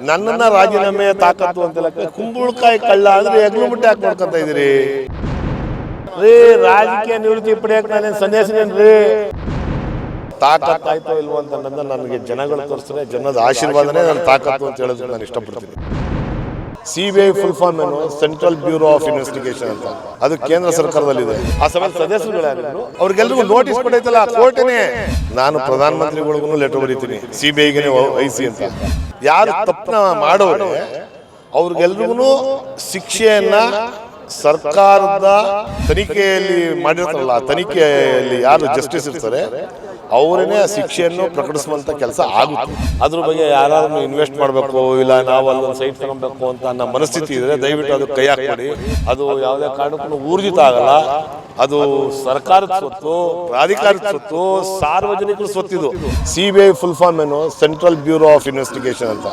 ನನ್ನನ್ನ ರಾಜೀನಾಮೆ ತಾಕತ್ತು ಅಂತೆಲ್ಲ ಕುಂಬಳಕಾಯಿ ಕಳ್ಳ ಅಂದ್ರೆ ಎಗ್ಲು ಮುಟ್ಟೆ ಹಾಕಿ ನೋಡ್ಕೊಂತ ಇದೀರಿ ರೀ ರಾಜಕೀಯ ನಿವೃತ್ತಿ ಪಡೆಯಕ್ ನಾನೇನು ಸನ್ಯಾಸಿನೇನ್ರಿ ತಾಕತ್ತಾಯ್ತೋ ಇಲ್ವೋ ಅಂತ ನನಗೆ ಜನಗಳು ತೋರಿಸಿದ್ರೆ ಜನದ ಆಶೀರ್ವಾದನೇ ನನ್ನ ತಾಕತ್ತು ಅಂತ ಹೇಳೋದಕ್ಕೆ ನಾನು ಇಷ್ಟಪಡ್ತೀನಿ. C B I full form ಏನು? ಸೆಂಟ್ರಲ್ ಬ್ಯೂರೋ ಆಫ್ ಇನ್ವೆಸ್ಟಿಗೇಷನ್ ಅಂತ. ಅದು ಕೇಂದ್ರ ಸರ್ಕಾರದಲ್ಲಿದೆ. ಆ ಸಭೆ ಸದಸ್ಯರುಗಳಾಗಿದ್ರು ಅವ್ರಿಗೆಲ್ರಿಗೂ ನೋಟಿಸ್ ಕೊಡೈತಲ್ಲ ಕೋರ್ಟೇನೆ. ನಾನು ಪ್ರಧಾನಮಂತ್ರಿಗಳಿಗೂ ಲೆಟರ್ ಬರೀತೀನಿ. ಸಿ ಬಿ ಐಗೆ ವಹಿಸಿ ಅಂತ. ಯಾರು ತಪ್ಪನ ಮಾಡೋರು ಅವ್ರಿಗೆಲ್ರಿಗೂ ಶಿಕ್ಷೆಯನ್ನ ಸರ್ಕಾರದ ತನಿಖೆಯಲ್ಲಿ ಮಾಡಿರ್ತಾರಲ್ಲ ಆ ತನಿಖೆಯಲ್ಲಿ ಯಾರು ಜಸ್ಟಿಸ್ ಇರ್ತಾರೆ ಅವರೇನೆ ಆ ಶಿಕ್ಷೆಯನ್ನು ಪ್ರಕಟಿಸುವಂತ ಕೆಲಸ ಆಗುತ್ತೆ. ಅದ್ರ ಬಗ್ಗೆ ಯಾರಾದ್ರೂ ಇನ್ವೆಸ್ಟ್ ಮಾಡಬೇಕು ಇಲ್ಲ ನಾವು ಅಲ್ಲೊಂದು ಸೈಟ್ ತಗೊಬೇಕು ಅಂತ ನಮ್ಮ ಮನಸ್ಥಿತಿ ಇದ್ರೆ ದಯವಿಟ್ಟು ಅದು ಕೈ ಹಾಕ್ಬೇಡಿ. ಅದು ಯಾವುದೇ ಕಾರಣಕ್ಕೂ ಊರ್ಜಿತ ಆಗಲ್ಲ. ಅದು ಸರ್ಕಾರದ ಸ್ವತ್ತು ಪ್ರಾಧಿಕಾರದ ಸ್ವತ್ತು ಸಾರ್ವಜನಿಕರ ಸ್ವತ್ತಿದು C B I full form ಏನು? ಸೆಂಟ್ರಲ್ ಬ್ಯೂರೋ ಆಫ್ ಇನ್ವೆಸ್ಟಿಗೇಷನ್ ಅಂತ.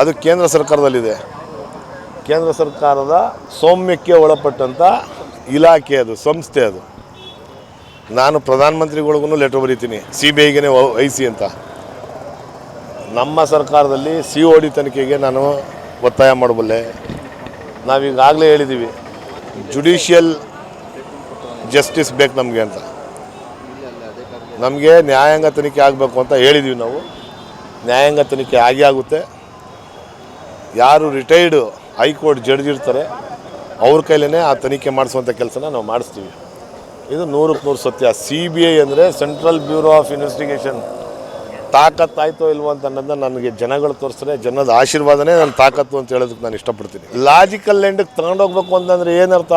ಅದು ಕೇಂದ್ರ ಸರ್ಕಾರದಲ್ಲಿದೆ. ಕೇಂದ್ರ ಸರ್ಕಾರದ ಸೌಮ್ಯಕ್ಕೆ ಒಳಪಟ್ಟಂಥ ಇಲಾಖೆ ಅದು ಸಂಸ್ಥೆ ಅದು. ನಾನು ಪ್ರಧಾನಮಂತ್ರಿಗಳಿಗೂ ಲೆಟರ್ ಬರೀತೀನಿ. ಸಿ ಬಿ ಐಗೆ ಸಿ ಅಂತ. ನಮ್ಮ ಸರ್ಕಾರದಲ್ಲಿ ಸಿ ಒ ಡಿ ತನಿಖೆಗೆ ನಾನು ಒತ್ತಾಯ ಮಾಡಬಲ್ಲೆ. ನಾವೀಗಾಗಲೇ ಹೇಳಿದ್ದೀವಿ ಜುಡಿಷಿಯಲ್ ಜಸ್ಟಿಸ್ ಬೇಕು ನಮಗೆ ಅಂತ. ನಮಗೆ ನ್ಯಾಯಾಂಗ ತನಿಖೆ ಆಗಬೇಕು ಅಂತ ಹೇಳಿದ್ದೀವಿ ನಾವು. ನ್ಯಾಯಾಂಗ ತನಿಖೆ ಆಗೇ ಆಗುತ್ತೆ. ಯಾರು ರಿಟೈರ್ಡ್ ಹೈಕೋರ್ಟ್ ಜಡ್ಜ್ ಇರ್ತಾರೆ, ಅವ್ರ ಕೈಲೇ ಆ ತನಿಖೆ ಮಾಡಿಸುವಂಥ ಕೆಲಸನ ನಾವು ಮಾಡಿಸ್ತೀವಿ. ಇದು ನೂರಕ್ಕೆ ನೂರು ಸತ್ಯ. ಸಿ ಬಿ ಐ ಅಂದರೆ ಸೆಂಟ್ರಲ್ ಬ್ಯೂರೋ ಆಫ್ ಇನ್ವೆಸ್ಟಿಗೇಷನ್ ತಾಕತ್ತಾಯ್ತೋ ಇಲ್ವೋ ಅಂತ ಅನ್ನೋದನ್ನ ನನಗೆ ಜನಗಳು ತೋರಿಸ್ತಾರೆ. ಜನದ ಆಶೀರ್ವಾದನೇ ನನ್ನ ತಾಕತ್ತು ಅಂತ ಹೇಳೋದಕ್ಕೆ ನಾನು ಇಷ್ಟಪಡ್ತೀನಿ. ಲಾಜಿಕಲ್ ಎಂಡಿಗೆ ತಗೊಂಡೋಗ್ಬೇಕು ಅಂತಂದರೆ ಏನರ್ಥ?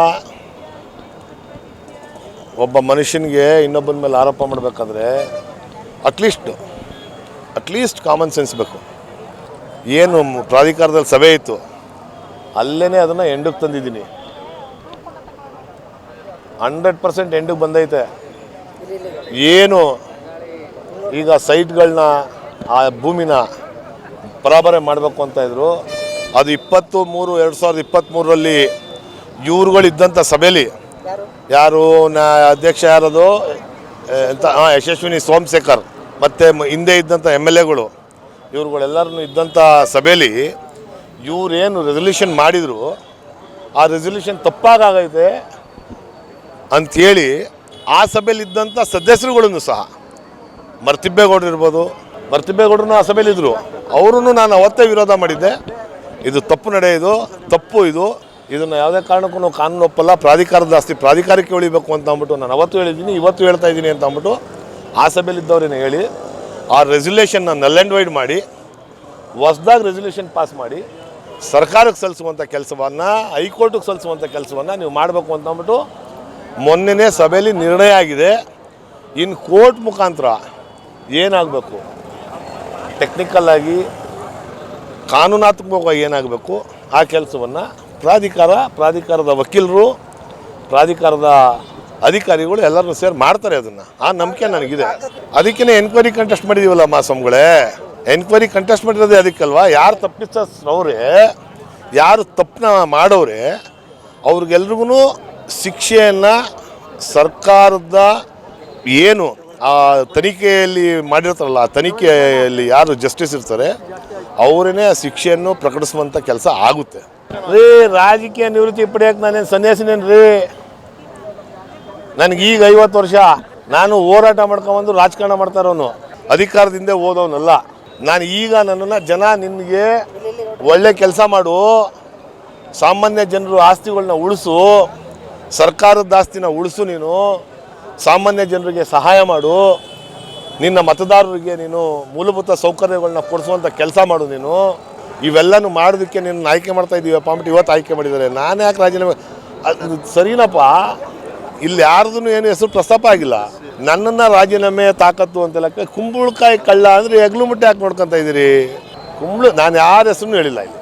ಒಬ್ಬ ಮನುಷ್ಯನಿಗೆ ಇನ್ನೊಬ್ಬನ ಮೇಲೆ ಆರೋಪ ಮಾಡಬೇಕಾದ್ರೆ ಅಟ್ಲೀಸ್ಟ್ ಅಟ್ಲೀಸ್ಟ್ ಕಾಮನ್ ಸೆನ್ಸ್ ಬೇಕು. ಏನು ಪ್ರಾಧಿಕಾರದಲ್ಲಿ ಸಭೆ ಇತ್ತು. ಅಲ್ಲೇ ಅದನ್ನು ಎಂಡಕ್ಕೆ ತಂದಿದ್ದೀನಿ. ಹಂಡ್ರೆಡ್ ಪರ್ಸೆಂಟ್ ಎಂಡಿಗೆ ಬಂದೈತೆ. ಏನು? ಈಗ ಸೈಟ್ಗಳನ್ನ ಆ ಭೂಮಿನ ಪರಾಬರೆ ಮಾಡಬೇಕು ಅಂತ ಇದ್ರು. ಅದು ಇಪ್ಪತ್ತು ಮೂರು ಎರಡು ಸಾವಿರದ ಇಪ್ಪತ್ತ್ಮೂರರಲ್ಲಿ ಇವ್ರುಗಳಿದ್ದಂಥ ಸಭೆಯಲ್ಲಿ ಯಾರು? ನಾ ಅಧ್ಯಕ್ಷ ಯಾರದು? ಎಂತ ಹಾಂ ಯಶಸ್ವಿನಿ ಸೋಮಶೇಖರ್. ಮತ್ತು ಹಿಂದೆ ಇದ್ದಂಥ ಎಂ ಎಲ್ ಎಗಳು. ಇವ್ರುಗಳೆಲ್ಲರೂ ಇದ್ದಂಥ ಸಭೆಯಲ್ಲಿ ಇವರೇನು ರೆಸಲ್ಯೂಷನ್ ಮಾಡಿದರು. ಆ ರೆಸಲ್ಯೂಷನ್ ತಪ್ಪಾಗೈತೆ ಅಂಥೇಳಿ ಆ ಸಭೆಯಲ್ಲಿ ಇದ್ದಂಥ ಸದಸ್ಯರುಗಳನ್ನು ಸಹ ಮರ್ತಿಬ್ಬೇಗೌಡರು ಇರ್ಬೋದು ಮರ್ತಿಬ್ಬೇಗೌಡರು ಆ ಸಭೆಯಲ್ಲಿದ್ದರು ಅವರೂ ನಾನು ಅವತ್ತೇ ವಿರೋಧ ಮಾಡಿದ್ದೆ. ಇದು ತಪ್ಪು ನಡೆ ಇದು, ತಪ್ಪು ಇದು, ಇದನ್ನು ಯಾವುದೇ ಕಾರಣಕ್ಕೂ ನಾವು ಕಾನೂನು ಒಪ್ಪಲ್ಲ, ಪ್ರಾಧಿಕಾರದ ಆಸ್ತಿ ಪ್ರಾಧಿಕಾರಕ್ಕೆ ಉಳಿಬೇಕು ಅಂತ ಅಂದ್ಬಿಟ್ಟು ನಾನು ಅವತ್ತು ಹೇಳಿದ್ದೀನಿ, ಇವತ್ತು ಹೇಳ್ತಾ ಇದ್ದೀನಿ ಅಂತ ಅಂದ್ಬಿಟ್ಟು ಆ ಸಭೆಯಲ್ಲಿದ್ದವ್ರೇನು ಹೇಳಿ, ಆ ರೆಸಲ್ಯೂಷನ್ನ ನಲ್ ಆ್ಯಂಡ್ ವೈಡ್ ಮಾಡಿ, ಹೊಸ್ದಾಗಿ ರೆಸಲ್ಯೂಷನ್ ಪಾಸ್ ಮಾಡಿ, ಸರ್ಕಾರಕ್ಕೆ ಸಲ್ಲಿಸುವಂಥ ಕೆಲಸವನ್ನು, ಹೈಕೋರ್ಟಿಗೆ ಸಲ್ಲಿಸುವಂಥ ಕೆಲಸವನ್ನು ನೀವು ಮಾಡಬೇಕು ಅಂತ ಅಂದ್ಬಿಟ್ಟು ಮೊನ್ನೆನೇ ಸಭೆಯಲ್ಲಿ ನಿರ್ಣಯ ಆಗಿದೆ. ಇನ್ನು ಕೋರ್ಟ್ ಮುಖಾಂತರ ಏನಾಗಬೇಕು? ಟೆಕ್ನಿಕಲ್ ಆಗಿ, ಕಾನೂನಾತ್ಮಕವಾಗಿ ಏನಾಗಬೇಕು? ಆ ಕೆಲಸವನ್ನು ಪ್ರಾಧಿಕಾರ, ಪ್ರಾಧಿಕಾರದ ವಕೀಲರು, ಪ್ರಾಧಿಕಾರದ ಅಧಿಕಾರಿಗಳು ಎಲ್ಲರನ್ನೂ ಸೇರಿ ಮಾಡ್ತಾರೆ ಅದನ್ನು. ಆ ನಂಬಿಕೆ ನನಗಿದೆ. ಅದಕ್ಕೇ ಎನ್ಕ್ವೈರಿ ಕಂಟೆಸ್ಟ್ ಮಾಡಿದೀವಲ್ಲ ಮಾಸಮ್ಗಳೇ ಎನ್ಕ್ವೈರಿ ಕಂಟೆಸ್ಟ್ ಮಾಡಿರೋದೇ ಅದಕ್ಕಲ್ವಾ? ಯಾರು ತಪ್ಪಿಸ್ತವ್ರೆ ಯಾರು ತಪ್ಪನ್ನ ಮಾಡೋರೆ? ಅವ್ರಿಗೆಲ್ರಿಗೂ ಶಿಕ್ಷೆಯನ್ನು ಸರ್ಕಾರದ ಏನು ಆ ತನಿಖೆಯಲ್ಲಿ ಮಾಡಿರ್ತಾರಲ್ಲ ಆ ತನಿಖೆಯಲ್ಲಿ ಯಾರು ಜಸ್ಟಿಸ್ ಇರ್ತಾರೆ ಅವರೇ ಆ ಶಿಕ್ಷೆಯನ್ನು ಪ್ರಕಟಿಸುವಂಥ ಕೆಲಸ ಆಗುತ್ತೆ. ರೀ ರಾಜಕೀಯ ನಿವೃತ್ತಿ ಪಡೆಯಕ್ಕೆ ನಾನೇನು ಸನ್ಯಾಸಿನೇನ್ರಿ ನನಗೆ ಈಗ ಐವತ್ತು ವರ್ಷ. ನಾನು ಹೋರಾಟ ಮಾಡ್ಕೊಂಬಂದು ರಾಜಕಾರಣ ಮಾಡ್ತಾರವನು ಅಧಿಕಾರದಿಂದ ಓದೋನಲ್ಲ ನಾನು ಈಗ ನನ್ನನ್ನು ಜನ ನಿನಗೆ ಒಳ್ಳೆ ಕೆಲಸ ಮಾಡು ಸಾಮಾನ್ಯ ಜನರು ಆಸ್ತಿಗಳನ್ನ ಉಳಿಸು ಸರ್ಕಾರದ ಆಸ್ತಿನ ಉಳಿಸು ನೀನು, ಸಾಮಾನ್ಯ ಜನರಿಗೆ ಸಹಾಯ ಮಾಡು, ನಿನ್ನ ಮತದಾರರಿಗೆ ನೀನು ಮೂಲಭೂತ ಸೌಕರ್ಯಗಳನ್ನ ಕೊಡಿಸುವಂಥ ಕೆಲಸ ಮಾಡು ನೀನು. ಇವೆಲ್ಲನೂ ಮಾಡೋದಕ್ಕೆ ನೀನು ಆಯ್ಕೆ ಮಾಡ್ತಾ ಇದ್ದೀವಪ್ಪ ಅಂದ್ಬಿಟ್ಟು ಇವತ್ತು ಆಯ್ಕೆ ಮಾಡಿದ್ದಾರೆ. ನಾನು ಯಾಕೆ ರಾಜೀನಾಮೆ ಸರಿನಪ್ಪ. ಇಲ್ಲಿ ಯಾರ್ದು ಏನು ಹೆಸರು ಪ್ರಸ್ತಾಪ ಆಗಿಲ್ಲ. ನನ್ನನ್ನು ರಾಜೀನಾಮೆ ತಾಕತ್ತು ಅಂತೆಲ್ಲ ಕುಂಬಳಕಾಯಿ ಕಳ್ಳ ಅಂದರೆ ಹೆಗ್ಲು ಮುಟ್ಟೆ ಹಾಕಿ ನೋಡ್ಕೊತಾ ಇದ್ದೀರಿ ಕುಂಬಳು ನಾನು ಯಾರ ಹೆಸರು ಹೇಳಿಲ್ಲ ಇಲ್ಲಿ.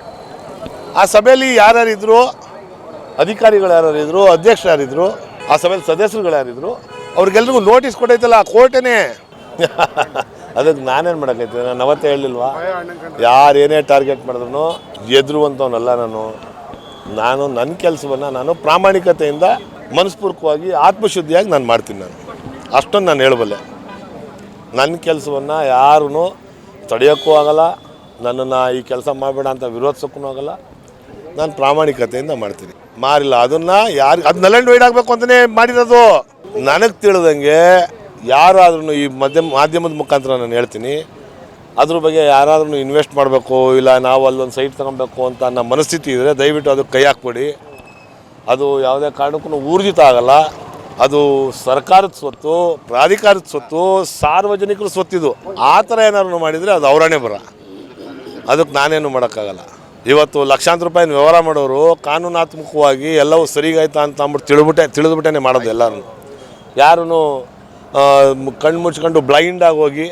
ಆ ಸಭೆಯಲ್ಲಿ ಯಾರ್ಯಾರಿದ್ರು ಅಧಿಕಾರಿಗಳು ಯಾರಿದ್ರು ಅಧ್ಯಕ್ಷ ಯಾರಿದ್ರು ಆ ಸಭೆಯಲ್ಲಿ ಸದಸ್ಯರುಗಳು ಯಾರಿದ್ರು ಅವ್ರಿಗೆಲ್ರಿಗೂ ನೋಟಿಸ್ ಕೊಟ್ಟೈತಲ್ಲ ಆ ಕೋರ್ಟೇನೆ. ಅದಕ್ಕೆ ನಾನೇನು ಮಾಡೋಕ್ಕೈತೆ ನಾನು ಅವತ್ತೇ ಹೇಳಿಲ್ವಾ? ಯಾರು ಏನೇ ಟಾರ್ಗೆಟ್ ಮಾಡಿದ್ರು ಎದುರುವಂಥವನಲ್ಲ ನಾನು. ನಾನು ನನ್ನ ಕೆಲಸವನ್ನು ನಾನು ಪ್ರಾಮಾಣಿಕತೆಯಿಂದ ಮನಸ್ಪೂರ್ವಕವಾಗಿ ಆತ್ಮಶುದ್ಧಿಯಾಗಿ ನಾನು ಮಾಡ್ತೀನಿ ನಾನು. ಅಷ್ಟೊಂದು ನಾನು ಹೇಳಬಲ್ಲೆ. ನನ್ನ ಕೆಲಸವನ್ನು ಯಾರೂ ತಡೆಯೋಕ್ಕೂ ಆಗಲ್ಲ. ನನ್ನನ್ನು ಈ ಕೆಲಸ ಮಾಡಬೇಡ ಅಂತ ವಿರೋಧಿಸೋಕ್ಕೂ ಆಗಲ್ಲ. ನಾನು ಪ್ರಾಮಾಣಿಕತೆಯಿಂದ ಮಾಡ್ತೀನಿ. ಮಾರಿಲ್ಲ, ಅದನ್ನ ಯಾರು ಅದು ನಲೆಂಡ್ ವೈಡ್ ಆಗಬೇಕು ಅಂತಲೇ ಮಾಡಿರೋದು. ನನಗೆ ತಿಳಿದಂಗೆ ಯಾರಾದ್ರೂ ಈ ಮಧ್ಯಮ ಮಾಧ್ಯಮದ ಮುಖಾಂತರ ನಾನು ಹೇಳ್ತೀನಿ. ಅದ್ರ ಬಗ್ಗೆ ಯಾರಾದ್ರೂ ಇನ್ವೆಸ್ಟ್ ಮಾಡಬೇಕು, ಇಲ್ಲ ನಾವು ಅಲ್ಲೊಂದು ಸೈಟ್ ತಗೊಬೇಕು ಅಂತ ನಮ್ಮ ಮನಸ್ಥಿತಿ ಇದ್ದರೆ ದಯವಿಟ್ಟು ಅದಕ್ಕೆ ಕೈ ಹಾಕ್ಬೇಡಿ. ಅದು ಯಾವುದೇ ಕಾರಣಕ್ಕೂ ಊರ್ಜಿತ ಆಗಲ್ಲ. ಅದು ಸರ್ಕಾರದ ಸ್ವತ್ತು, ಪ್ರಾಧಿಕಾರದ ಸ್ವತ್ತು, ಸಾರ್ವಜನಿಕರ ಸ್ವತ್ತಿದು ಆ ಥರ ಏನಾದ್ರು ಮಾಡಿದರೆ ಅದು ಅವರಾಣೆ ಬರ. ಅದಕ್ಕೆ ನಾನೇನು ಮಾಡೋಕ್ಕಾಗಲ್ಲ. ಇವತ್ತು ಲಕ್ಷಾಂತರ ರೂಪಾಯಿನ ವ್ಯವಹಾರ ಮಾಡೋರು ಕಾನೂನಾತ್ಮಕವಾಗಿ ಎಲ್ಲವೂ ಸರಿಗಾಯ್ತಾ ಅಂತ ಅಂದ್ಬಿಟ್ಟು ತಿಳಿಬಿಟ್ಟೆ ತಿಳಿದ್ಬಿಟ್ಟೆ ಮಾಡೋದು ಎಲ್ಲರೂ ಯಾರೂ ಕಣ್ಣು ಮುಚ್ಕೊಂಡು ಬ್ಲೈಂಡಾಗಿ ಹೋಗಿ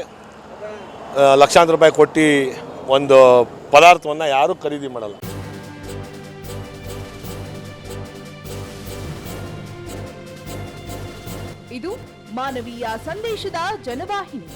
ಲಕ್ಷಾಂತರ ರೂಪಾಯಿ ಕೊಟ್ಟು ಒಂದು ಪದಾರ್ಥವನ್ನು ಯಾರೂ ಖರೀದಿ ಮಾಡಲ್ಲ. ಇದು ಮಾನವೀಯ ಸಂದೇಶದ ಜನವಾಹಿನಿ.